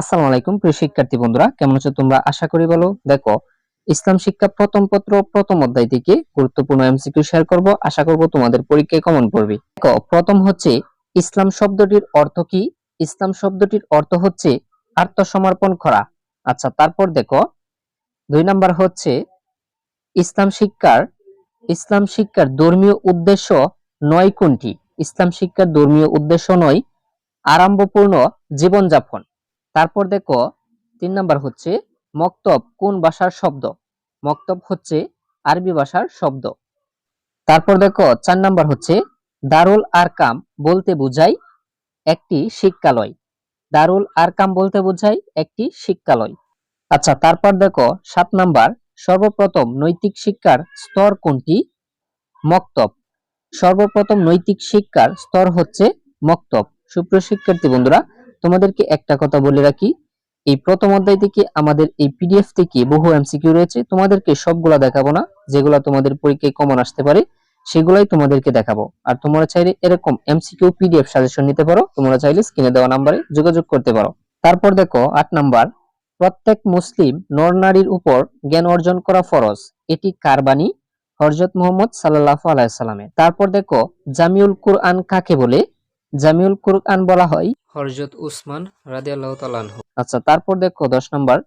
আসসালামু আলাইকুম, প্রিয় শিক্ষার্থী বন্ধুরা, কেমন আছো তোমরা? আশা করি বলো দেখো, ইসলাম শিক্ষা প্রথম পত্র, প্রথম অধ্যায় থেকে গুরুত্বপূর্ণ এমসিকিউ শেয়ার করব। আশা করব তোমাদের পরীক্ষায় কমন পড়বে। দেখো, প্রথম হচ্ছে, ইসলাম শব্দটির অর্থ কি? ইসলাম শব্দটির অর্থ হচ্ছে, আত্মসমর্পণ করা। আচ্ছা তারপর দেখো, দুই নাম্বার হচ্ছে, ইসলাম শিক্ষার ইসলাম শিক্ষার ধর্মীয় উদ্দেশ্য নয় কোনটি? ইসলাম শিক্ষার ধর্মীয় উদ্দেশ্য নয়, আরম্ভপূর্ণ জীবনযাপন। তারপর দেখো, তিন নাম্বার হচ্ছে মক্তব কোন ভাষার শব্দ? মক্তব হচ্ছে আরবি ভাষার শব্দ। তারপর দেখো, চার নাম্বার হচ্ছে দারুল আরকাম বলতে বোঝায় একটি শিক্ষালয়। দারুল আরকাম বলতে বোঝায় একটি শিক্ষালয়। আচ্ছা তারপর দেখো, সাত নাম্বার, সর্বপ্রথম নৈতিক শিক্ষার স্তর কোনটি? মক্তব। সর্বপ্রথম নৈতিক শিক্ষার স্তর হচ্ছে মক্তব। সুপ্রিয় শিক্ষার্থী বন্ধুরা তোমাদেরকে একটা কথা বলে রাখি। এই প্রথম অধ্যায় থেকে আমাদের এই পিডিএফ থেকে বহু এমসিকিউ রয়েছে। তোমাদেরকে সবগুলা দেখাবো না, যেগুলা তোমাদের পরীক্ষায় কমন আসতে পারে, সেগুলাই তোমাদেরকে দেখাবো। আর তোমরা চাইলে এরকম এমসিকিউ পিডিএফ সাজেশন নিতে পারো, তোমরা চাইলে স্ক্রিনে দেওয়া নাম্বারে যোগাযোগ করতে পারো। তারপর দেখো, আট নাম্বার, প্রত্যেক মুসলিম নর নারীর উপর জ্ঞান অর্জন করা ফরজ। এটি কার বাণী? হরজত মোহাম্মদ সাল্লাহ আলাইসাল্লামের তারপর দেখো, জামিউল কুরআন কাকে বলে? জামিউল কুরআন বলা হয় হরজত উসমান রাদিয়াল্লাহু তাআলা আনহু। আচ্ছা তারপর দেখো দশ নম্বর,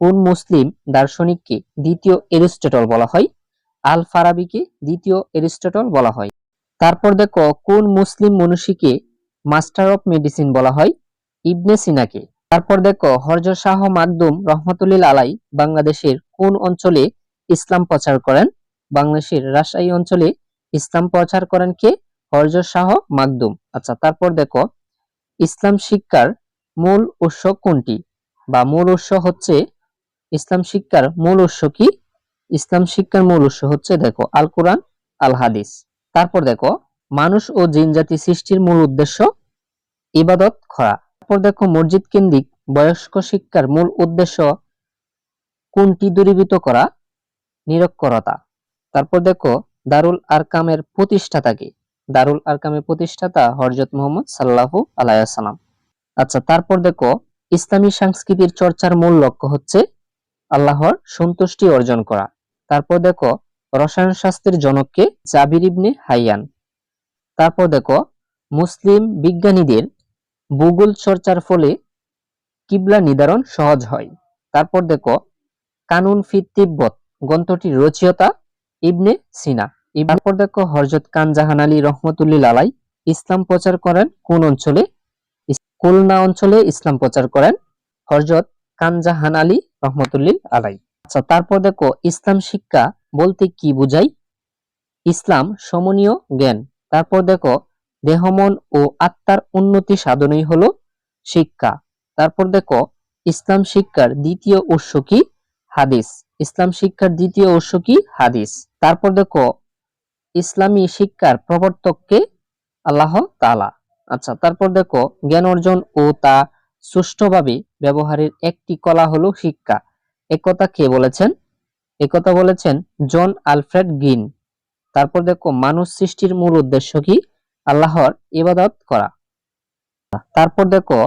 কোন মুসলিম দার্শনিককে দ্বিতীয় এরিস্টটল বলা হয়? আল ফারাবিকে দ্বিতীয় এরিস্টটল বলা হয়। তারপর দেখো, কোন মুসলিম মনীষীকে মাস্টার অফ মেডিসিন বলা হয়? ইবনে সিনাকে। তারপর দেখো হরজত শাহ মাকদুম রহমতুল্লিল আলাই বাংলাদেশের কোন অঞ্চলে ইসলাম প্রচার করেন? বাংলাদেশের রাজশাহী অঞ্চলে ইসলাম প্রচার করেন কে? হরজত শাহ মাকদুম। আচ্ছা তারপর দেখো ইসলাম শিক্ষার মূল উৎস কোনটি? বা মূল উৎস হচ্ছে ইসলাম শিক্ষার মূল উৎস কি? ইসলাম শিক্ষার মূল উৎস হচ্ছে দেখো আল কোরআন, আল হাদিস। তারপর দেখো মানুষ ও জিন জাতি সৃষ্টির মূল উদ্দেশ্য ইবাদত করা। তারপর দেখো মসজিদ কেন্দ্রিক বয়স্ক শিক্ষার মূল উদ্দেশ্য কোনটি দূরীভূত করা? নিরক্ষরতা। তারপর দেখো দারুল আর আরকামের প্রতিষ্ঠাতাকে দারুল আরকামের প্রতিষ্ঠাতা হরজত মোহাম্মদ সাল্লাহু আলাইসালাম আচ্ছা তারপর দেখো, ইসলামী সংস্কৃতির চর্চার মূল লক্ষ্য হচ্ছে আল্লাহর সন্তুষ্টি অর্জন করা। তারপর দেখো, রসায়ন শাস্ত্রের জনককে জাবির ইবনে হাইয়ান। তারপর দেখো, মুসলিম বিজ্ঞানীদের ভূগোল চর্চার ফলে কিবলা নির্ধারণ সহজ হয়। তারপর দেখো, কানুন ফি তিব্বত, গ্রন্থটির রচয়িতা ইবনে সিনা। তারপর দেখো হরজত কানজাহান আলী রহমতুল্লিল আলাই ইসলাম প্রচার করেন কোন অঞ্চলে? খুলনা অঞ্চলে ইসলাম প্রচার করেন হরজত কানজাহান আলী রহমতুল্লিল আলাই। আচ্ছা তারপর দেখো, ইসলাম শিক্ষা বলতে কি বুঝাই? ইসলাম সমনীয় জ্ঞান। তারপর দেখো, দেহমন ও আত্মার উন্নতি সাধনই হলো শিক্ষা। তারপর দেখো, ইসলাম শিক্ষার দ্বিতীয় উৎস কি? হাদিস। ইসলাম শিক্ষার দ্বিতীয় উৎস কি? হাদিস। তারপর দেখো ইসলামী শিক্ষার প্রবর্তককে আল্লাহ তালা আচ্ছা তারপর দেখো, জ্ঞান অর্জন ও তা সুষ্ঠুভাবে ব্যবহারের একটি কলা হলো শিক্ষা। একথা কে বলেছেন? একথা বলেছেন জন আলফ্রেড গ্রিন তারপর দেখো, মানুষ সৃষ্টির মূল উদ্দেশ্য কি? আল্লাহর ইবাদত করা। তারপর দেখো,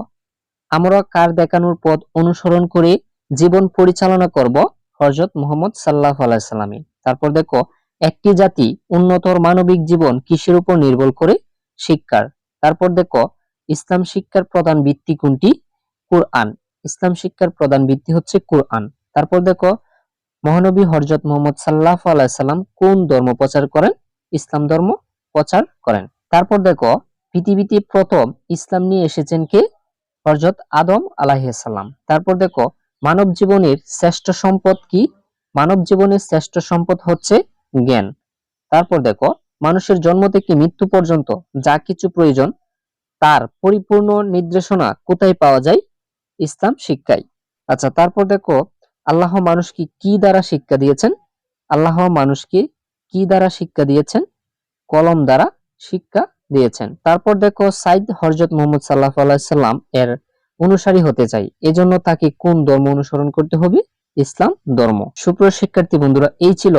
আমরা কার দেখানোর পথ অনুসরণ করে জীবন পরিচালনা করব? হজরত মোহাম্মদ সাল্লাহ আলাইসাল্লামী তারপর দেখো একটি জাতি উন্নতর মানবিক জীবন কিসের উপর নির্ভর করে? শিক্ষার। তারপর দেখো, ইসলাম শিক্ষার প্রধান ভিত্তি কোনটি? কোরআন। ইসলাম শিক্ষার প্রধান ভিত্তি হচ্ছে কোরআন। তারপর দেখো, মহানবী হরজত মোহাম্মদ সাল্লাহ আলাইসাল্লাম কোন ধর্ম প্রচার করেন? ইসলাম ধর্ম প্রচার করেন। তারপর দেখো, পৃথিবীতে প্রথম ইসলাম নিয়ে এসেছেন কে? হরজত আদম আলাহিসাল্লাম তারপর দেখো, মানব জীবনের শ্রেষ্ঠ সম্পদ কি? মানব জীবনের শ্রেষ্ঠ সম্পদ হচ্ছে জ্ঞান। তারপর দেখো, মানুষের জন্ম থেকে মৃত্যু পর্যন্ত যা কিছু প্রয়োজন, তার পরিপূর্ণ নির্দেশনা কোথায় পাওয়া যায়? ইসলাম শিক্ষায়। আচ্ছা তারপর দেখো, আল্লাহ মানুষকে কি দ্বারা শিক্ষা দিয়েছেন? আল্লাহ মানুষকে কি দ্বারা শিক্ষা দিয়েছেন? কলম দ্বারা শিক্ষা দিয়েছেন। তারপর দেখো, সাইদ হরজত মোহাম্মদ সাল্লাহ আলাইসাল্লাম এর অনুসারী হতে চাই। এজন্য তাকে কোন ধর্ম অনুসরণ করতে হবে? ইসলাম ধর্ম। সুপ্রিয় শিক্ষার্থী বন্ধুরা, এই ছিল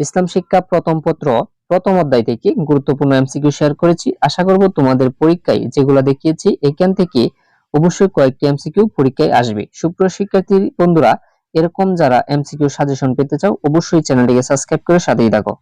ইসলাম শিক্ষা প্রথম পত্র, প্রথম অধ্যায় থেকে গুরুত্বপূর্ণ এমসিকিউ শেয়ার করেছি। আশা করব তোমাদের পরীক্ষায় যেগুলো দেখিয়েছি, এখান থেকে অবশ্যই কয়েকটি এমসিকিউ পরীক্ষায় আসবে। সুপ্রিয় শিক্ষার্থী বন্ধুরা, এরকম যারা এমসিকিউ সাজেশন পেতে চাও, অবশ্যই চ্যানেলটিকে সাবস্ক্রাইব করে সাথেই থাকো।